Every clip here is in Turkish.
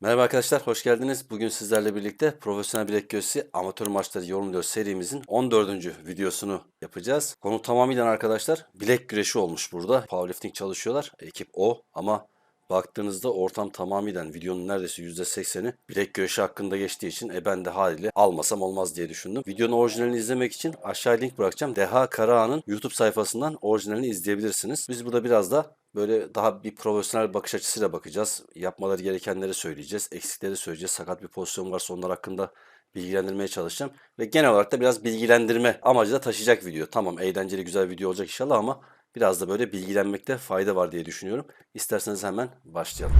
Merhaba arkadaşlar, hoş geldiniz. Bugün sizlerle birlikte Profesyonel Bilek Göğsü Amatör Maçları Yorumluyor serimizin 14. videosunu yapacağız. Konu tamamıyla arkadaşlar bilek güreşi olmuş burada. Powerlifting çalışıyorlar. Ekip o ama baktığınızda ortam tamamıyla videonun neredeyse %80'i bilek güreşi hakkında geçtiği için e ben de haliyle almasam olmaz diye düşündüm. Videonun orijinalini izlemek için aşağıya link bırakacağım. Deha Karahan'ın YouTube sayfasından orijinalini izleyebilirsiniz. Biz burada biraz da böyle daha bir profesyonel bakış açısıyla bakacağız. Yapmaları gerekenleri söyleyeceğiz. Eksikleri söyleyeceğiz. Sakat bir pozisyon varsa onlar hakkında bilgilendirmeye çalışacağım. Ve genel olarak da biraz bilgilendirme amacı da taşıyacak video. Tamam eğlenceli güzel video olacak inşallah ama biraz da böyle bilgilenmekte fayda var diye düşünüyorum. İsterseniz hemen başlayalım.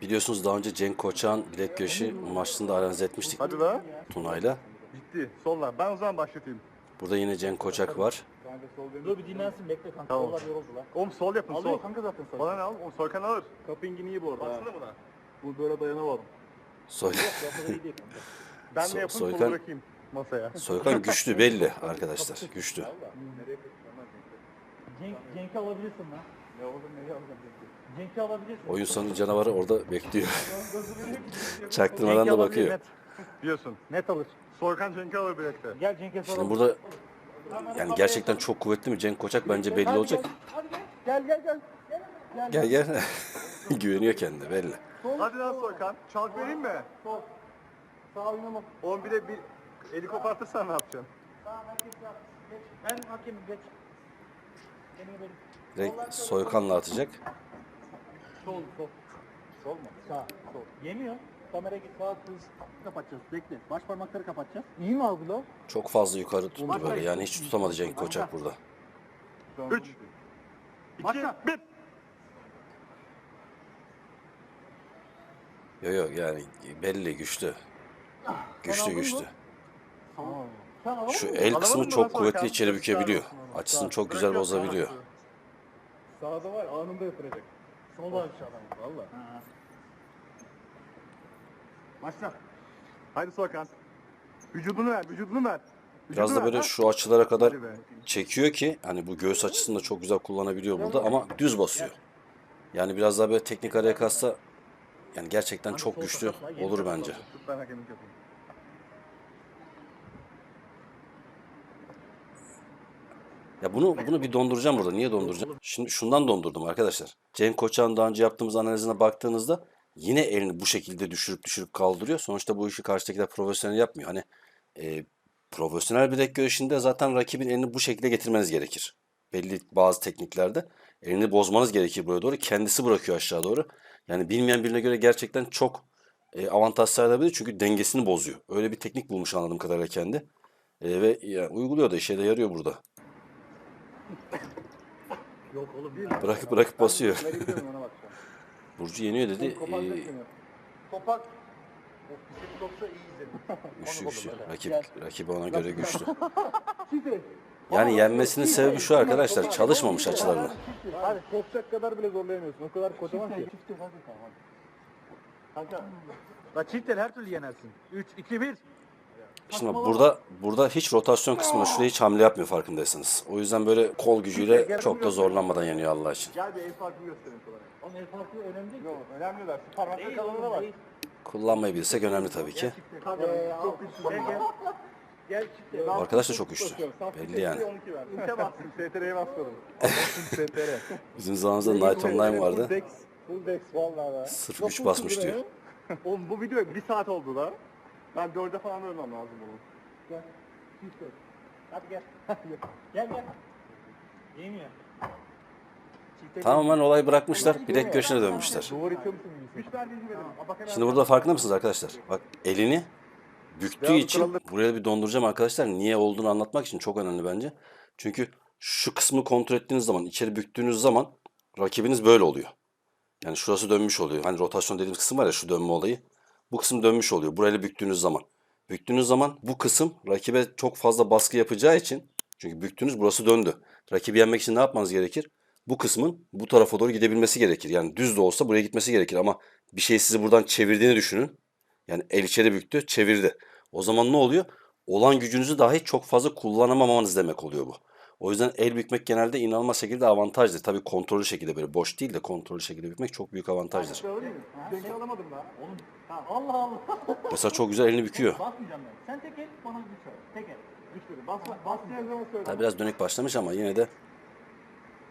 Biliyorsunuz daha önce Cenk Koçak'ın bilek güreşi maçında analiz etmiştik Hadi be. Tuna'yla. Bitti. Sollar. Ben o zaman başlatayım. Burada yine Cenk Koçak var. Kanka sol benim. Dur bir dinlensin bekle kanka. Tamam. Kollar yoruldular. Oğlum sol yapın Alıyor sol. kanka zaten sana. Bana ne al? Oğlum Soykan alır. Kapingin iyi bu arada. Baksana buna. Bu böyle dayanamadım. Soy Yok yapmadı iyi değil kanka. Ben So- de yapın Soykan- kolu bırakayım masaya. Soykan güçlü belli arkadaşlar. Güçlü. Nereye Cenk, Cenk'i alabilirsin lan. Ne olur neyi alacağım peki? Cenk'i alabilirsin. Oyun sonu canavarı orada bekliyor. Çaktırmadan Cenk'i da alabilir, bakıyor. Net, Diyorsun. net alır. Soykan Cenk'i alır birlikte. Gel Cenk'e soralım. Şimdi burada yani gerçekten çok kuvvetli mi Cenk Koçak bence belli olacak. Hadi gel. Gel gel gel. Gel. Gel gel. Güveniyor kendine belli. Sol. Hadi lan Soykan. Çalk vereyim mi? Sol. Sağ oynama. Oğlum bir de bir eli kopartırsan ne yapacaksın? Sağ herkes sağ. Geç. Ben hakemim geç. Direkt Soykan'la atacak. Sol sol. Sol mu? Sağ. Sol. Yemiyor. Kamera git sağ kız. Kapatacağız. Bekle. Baş parmakları kapatacağız. İyi mi algıla? Çok fazla yukarı tuttu böyle yani hiç tutamadı Cenk Koçak burada. 3 2 Başla. 1 Yok yok yani belli güçlü. Güçlü aldın güçlü. Tamam. Şu el kısmı mı çok kuvvetli içeri bükebiliyor. Açısını çok güzel bozabiliyor. sağ- Sağda var anında yatıracak. Solda aşağıdan valla. Başla. Hadi Soykan. Vücudunu ver, vücudunu ver. Biraz da böyle şu açılara kadar çekiyor ki hani bu göğüs açısını da çok güzel kullanabiliyor burada ama düz basıyor. Yani biraz daha böyle teknik araya kassa yani gerçekten çok güçlü olur bence. Ya bunu bunu bir donduracağım burada. Niye donduracağım? Şimdi şundan dondurdum arkadaşlar. Cenk Koçak'ın daha önce yaptığımız analizine baktığınızda yine elini bu şekilde düşürüp düşürüp kaldırıyor. Sonuçta bu işi karşıdakiler profesyonel yapmıyor. Hani e, profesyonel bilek güreşinde zaten rakibin elini bu şekilde getirmeniz gerekir. Belli bazı tekniklerde elini bozmanız gerekir buraya doğru. Kendisi bırakıyor aşağı doğru. Yani bilmeyen birine göre gerçekten çok e, avantaj sağlayabilir çünkü dengesini bozuyor. Öyle bir teknik bulmuş anladığım kadarıyla kendi. E, ve ya, uyguluyor da işe de yarıyor burada. Yok oğlum. Bir Bırakıp bırakıp basıyor. Nereye gidiyorum ona bakacağım. Burcu yeniyor dedi. Kopartacak Ee, seni. Topak. O yoksa iyi izledim. güçlü güçlü. Rakip, rakibi ona göre güçlü. Yani yenmesinin sebebi şu arkadaşlar. Çalışmamış açılarını. Hadi kopacak kadar bile zorlayamıyorsun. O kadar kocaman ki. Çift hadi tamam. Kanka. La çift el her türlü yenersin. 3, 2, 1. Şimdi burada burada hiç rotasyon kısmında şuraya hiç hamle yapmıyor farkındaysanız. O yüzden böyle kol gücüyle çok da zorlanmadan yeniyor Allah için. Gel bir el farkını göstereyim sana. Onun el farkı önemli değil. Yok önemli der. Şu parmakta Değil, kalana bak. değil. Kullanmayı bilsek önemli tabii ki. Ee, çok güçlü. Gel. Bu arkadaş da çok güçlü. Belli yani. 12 ver. İnte bastım. STR'ye basmadım. STR. Bizim zamanımızda Night Online vardı. Full dex. Full dex vallahi be. Sırf güç basmış diyor. ya. Oğlum bu video bir saat oldu da. Ben dörde falan ölmem lazım bunun. Gel. Çift el. Hadi gel. gel gel. Yemiyor. Tamamen olay bırakmışlar. Bilek güreşine dönmüşler. Duvar itiyor musun? Güç verdiğini verin. Bak hemen- Şimdi burada farkında mısınız arkadaşlar? Bak elini büktüğü Devamlı için kuralları- buraya bir donduracağım arkadaşlar. Niye olduğunu anlatmak için çok önemli bence. Çünkü şu kısmı kontrol ettiğiniz zaman, içeri büktüğünüz zaman rakibiniz böyle oluyor. Yani şurası dönmüş oluyor. Hani rotasyon dediğimiz kısım var ya şu dönme olayı. Bu kısım dönmüş oluyor. Burayla büktüğünüz zaman. Büktüğünüz zaman bu kısım rakibe çok fazla baskı yapacağı için çünkü büktüğünüz burası döndü. Rakibi yenmek için ne yapmanız gerekir? Bu kısmın bu tarafa doğru gidebilmesi gerekir. Yani düz de olsa buraya gitmesi gerekir ama bir şey sizi buradan çevirdiğini düşünün. Yani el içeri büktü, çevirdi. O zaman ne oluyor? Olan gücünüzü dahi çok fazla kullanamamanız demek oluyor bu. O yüzden el bükmek genelde inanılmaz şekilde avantajdır. Tabii kontrollü şekilde böyle boş değil de kontrollü şekilde bükmek çok büyük avantajdır. Denk alamadım daha. Oğlum ha, Allah Allah. Mesela çok güzel elini büküyor. Basmayacağım ben. Sen tek el bana güç ver. Tek el. Güç verin. Bas, basmayan zaman söyle. Tabii biraz dönük başlamış ama yine de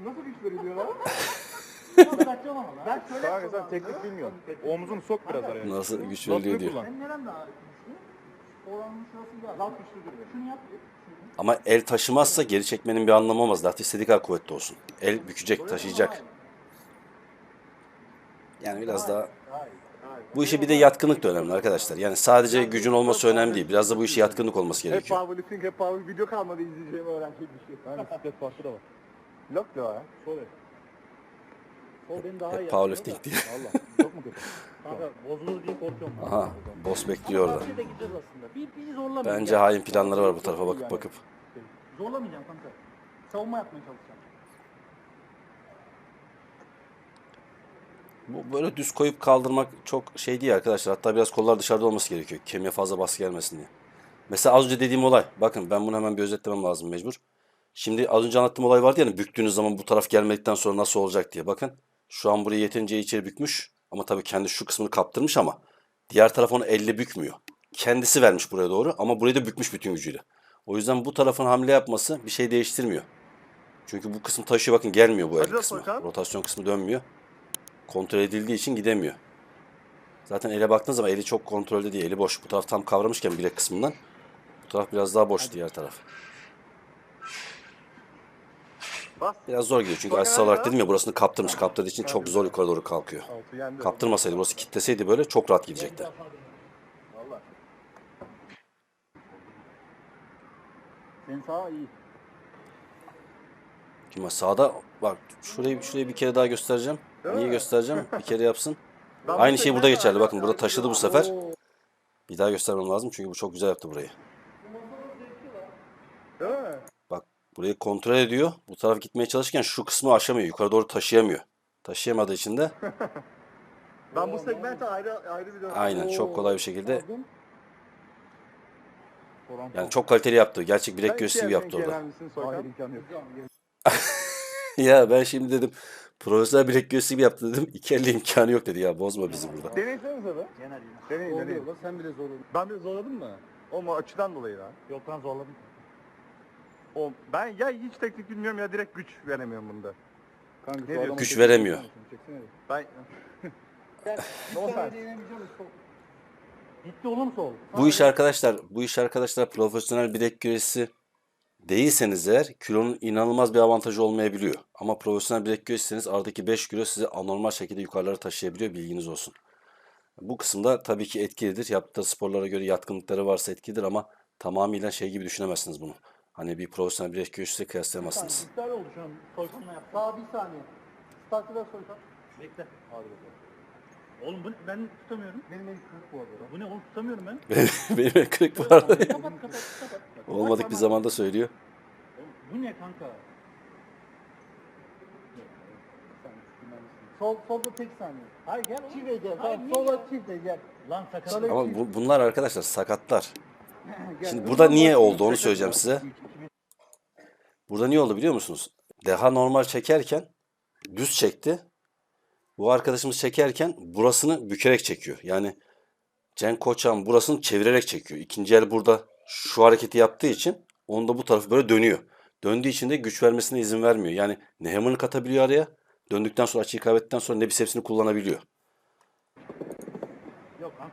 Nasıl güç veriliyor lan? Lan. Ben şöyle Kanka sen teknik bilmiyorsun. Omzunu sok biraz araya. nasıl güç veriliyor diyor. Senin neren daha güçlü? Oranın şurası biraz. Daha güçlüdür. Şunu yap. Şunu. Ama el taşımazsa geri çekmenin bir anlamı olmaz. Zaten istediği kadar kuvvetli olsun. El bükecek, taşıyacak. Yani biraz daha bu işe bir de yatkınlık da önemli arkadaşlar. Yani sadece gücün olması önemli değil. Biraz da bu işe yatkınlık olması Hep gerekiyor. powerlifting, hep power video kalmadı izleyeceğim öğrenecek bir şey. Yani bisiklet farkı da var. Yok da ya. Sol el. Sol benim daha iyi. Hep powerlifting diye. Valla. Çok mu kötü? Kanka bozulur diye korkuyorum. ben. Aha, boss bekliyor orada. Gideceğiz aslında. Bir, bir zorlamayacağım. Bence hain planları var bu tarafa bakıp bakıp. Zorlamayacağım kanka. Savunma yapmaya çalışacağım. Bu böyle düz koyup kaldırmak çok şey değil arkadaşlar. Hatta biraz kollar dışarıda olması gerekiyor. Kemiğe fazla baskı gelmesin diye. Mesela az önce dediğim olay. Bakın ben bunu hemen bir özetlemem lazım mecbur. Şimdi az önce anlattığım olay vardı ya hani büktüğünüz zaman bu taraf gelmedikten sonra nasıl olacak diye. Bakın şu an burayı yeterince içeri bükmüş. Ama tabii kendi şu kısmını kaptırmış ama diğer taraf onu elle bükmüyor. Kendisi vermiş buraya doğru ama burayı da bükmüş bütün gücüyle. O yüzden bu tarafın hamle yapması bir şey değiştirmiyor. Çünkü bu kısım taşıyor bakın gelmiyor bu el Hadi kısmı. bakalım. Rotasyon kısmı dönmüyor. Kontrol edildiği için gidemiyor. Zaten ele baktığınız zaman eli çok kontrolde değil. Eli boş. Bu taraf tam kavramışken bilek kısmından. Bu taraf biraz daha boş diğer taraf. Biraz zor gidiyor çünkü açısal olarak dedim ya burasını kaptırmış. Kaptırdığı için çok zor yukarı doğru kalkıyor. Kaptırmasaydı burası kitleseydi böyle çok rahat gidecekti. Senin sağ iyi. Şimdi sağda bak şurayı şurayı bir kere daha göstereceğim. Niye göstereceğim? Bir kere yapsın. Aynı şey burada geçerli. Bakın burada taşıdı bu sefer. Bir daha göstermem lazım çünkü bu çok güzel yaptı burayı. Değil mi? Bak burayı kontrol ediyor. Bu taraf gitmeye çalışırken şu kısmı aşamıyor. Yukarı doğru taşıyamıyor. Taşıyamadığı için de Ben bu segmente ayrı ayrı video. aynen çok kolay bir şekilde yani çok kaliteli yaptı. Gerçek bilek göğsü gibi yaptı orada. Hayır imkanı yok. Ya ben şimdi dedim profesyonel bilek göğsü gibi yaptı dedim. İki elle imkanı yok dedi ya bozma bizi burada. Deneysenize be. Genel. Deneyin deneyin. Sen bile zorladın. Ben bir zorladım mı? O mu açıdan dolayı lan? Yok lan zorladım. O, ben ya hiç teknik bilmiyorum ya direkt güç veremiyorum bunda. Kanka Ne şu diyor? adamı Güç veremiyor. Ben. Gitti oğlum sol. Bu iş arkadaşlar, bu iş arkadaşlar profesyonel bilek güreşi değilseniz eğer kilonun inanılmaz bir avantajı olmayabiliyor. Ama profesyonel bilek güreşseniz aradaki 5 kilo sizi anormal şekilde yukarılara taşıyabiliyor bilginiz olsun. Bu kısımda tabii ki etkilidir. Yaptığı sporlara göre yatkınlıkları varsa etkilidir ama tamamıyla şey gibi düşünemezsiniz bunu. Hani bir profesyonel bilek güreşiyle kıyaslayamazsınız. İptal oldu şu an. Soykanla yap. Sağ bir saniye. Startı ver soykan. Bekle. Hadi bakalım. Oğlum bu, ben tutamıyorum. Benim el kırık bu arada. Bu ne oğlum tutamıyorum ben. Benim el kırık bu arada. kapat kapat kapat. Olmadık bir zamanda söylüyor. Oğlum, bu ne kanka? Sol, solda tek saniye. Hayır gel oğlum. Çift gel. Hayır, Tamam niye sola ya? çift gel. Lan sakat. Şöyle- Ama bu- bunlar arkadaşlar sakatlar. Şimdi burada niye oldu onu söyleyeceğim size. Burada niye oldu biliyor musunuz? Deha normal çekerken düz çekti. Bu arkadaşımız çekerken burasını bükerek çekiyor. Yani Cenk Koçan burasını çevirerek çekiyor. İkinci el burada şu hareketi yaptığı için onu da bu tarafı böyle dönüyor. Döndüğü için de güç vermesine izin vermiyor. Yani ne hammer'ını katabiliyor araya. Döndükten sonra açıyı kaybettikten sonra ne bisepsini kullanabiliyor.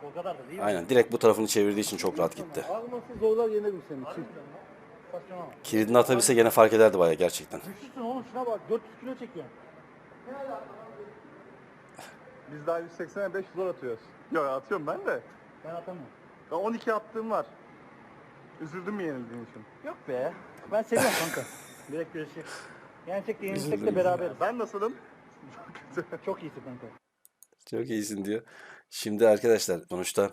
O kadar da değil. Aynen direkt bu tarafını çevirdiği için çok rahat gitti. Alması zorlar yener bu seni. Çift. Saçmalama. Kilidini atabilse gene fark ederdi baya gerçekten. Güçlüsün oğlum şuna bak 400 kilo çekiyorsun. biz daha 180'e 500 zor atıyoruz. Yok atıyorum ben de. Ben atamıyorum. Ya 12 attığım var. Üzüldüm mü yenildiğin için? Yok be. Ben seviyorum kanka. Direkt güreşi. Gerçek yenilsek de beraberiz. Ben nasılım? Çok iyisin kanka. Çok iyisin diyor. Şimdi arkadaşlar sonuçta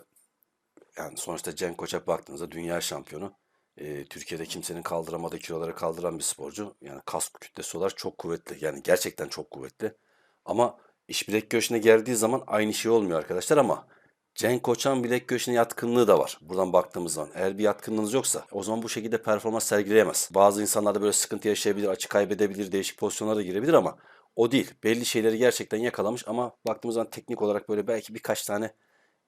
yani sonuçta Cenk Koçak baktığınızda dünya şampiyonu. Ee, Türkiye'de kimsenin kaldıramadığı kiloları kaldıran bir sporcu. Yani kas kütlesi olarak çok kuvvetli. Yani gerçekten çok kuvvetli. Ama iş bilek göğsüne geldiği zaman aynı şey olmuyor arkadaşlar ama Cenk Koçan bilek göğsüne yatkınlığı da var. Buradan baktığımız zaman. Eğer bir yatkınlığınız yoksa o zaman bu şekilde performans sergileyemez. Bazı insanlar da böyle sıkıntı yaşayabilir, açı kaybedebilir, değişik pozisyonlara girebilir ama o değil. Belli şeyleri gerçekten yakalamış ama baktığımız zaman teknik olarak böyle belki birkaç tane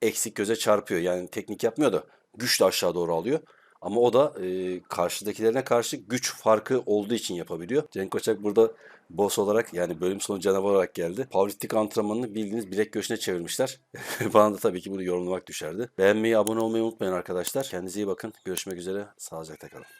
eksik göze çarpıyor. Yani teknik yapmıyor da güç de aşağı doğru alıyor. Ama o da e, karşıdakilerine karşı güç farkı olduğu için yapabiliyor. Cenk Koçak burada boss olarak yani bölüm sonu canavar olarak geldi. Powerlifting antrenmanını bildiğiniz bilek göğsüne çevirmişler. Bana da tabii ki bunu yorumlamak düşerdi. Beğenmeyi, abone olmayı unutmayın arkadaşlar. Kendinize iyi bakın. Görüşmek üzere. Sağlıcakla kalın.